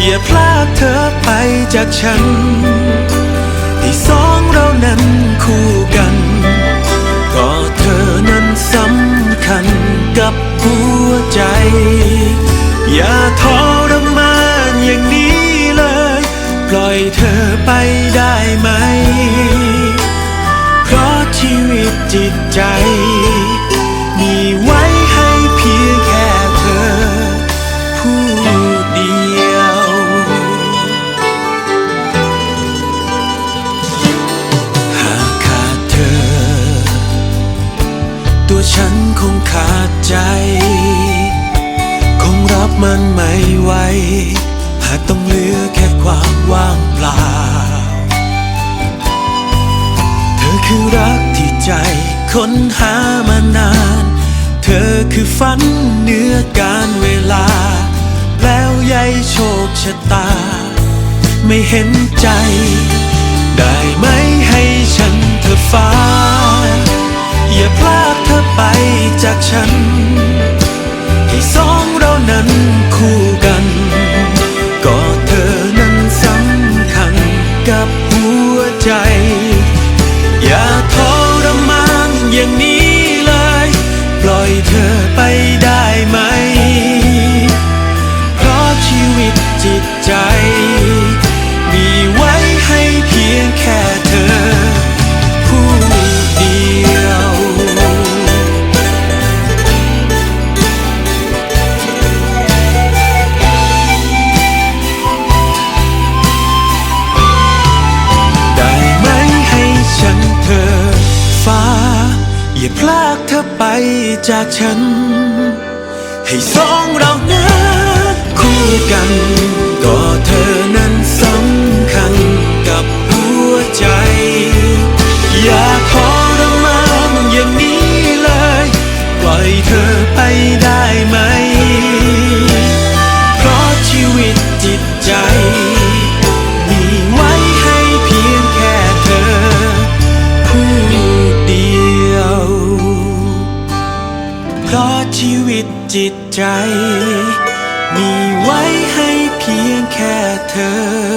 อย่าพลากเธอไปจากฉันให้สองเรานั้นคู่กัน ก็เธอนั้นสำคัญกับหัวใจ อย่าทรมานอย่างนี้เลย ปล่อยเธอไปได้ไหม เพราะชีวิตจิตใจ ตัวฉันคงขาดใจ คงรับมันไม่ไหวหากต้องเหลือแค่ความว่างเปล่า เธอคือรักที่ใจค้นหามานาน เธอคือฝันเหนือการเวลา แล้วยายโชคชะตา ไม่เห็นใจ ได้ไหมให้ จากฉัน ให้สองเรานั้นคู่กัน ก็เธอนั้นสำคัญกับหัวใจ อย่าทรมานอย่างนี้ ฟ้า อย่าพลากเธอไปจากฉัน ให้สองเรานั้น เพราะชีวิตจิตใจ มีไว้ให้เพียงแค่เธอ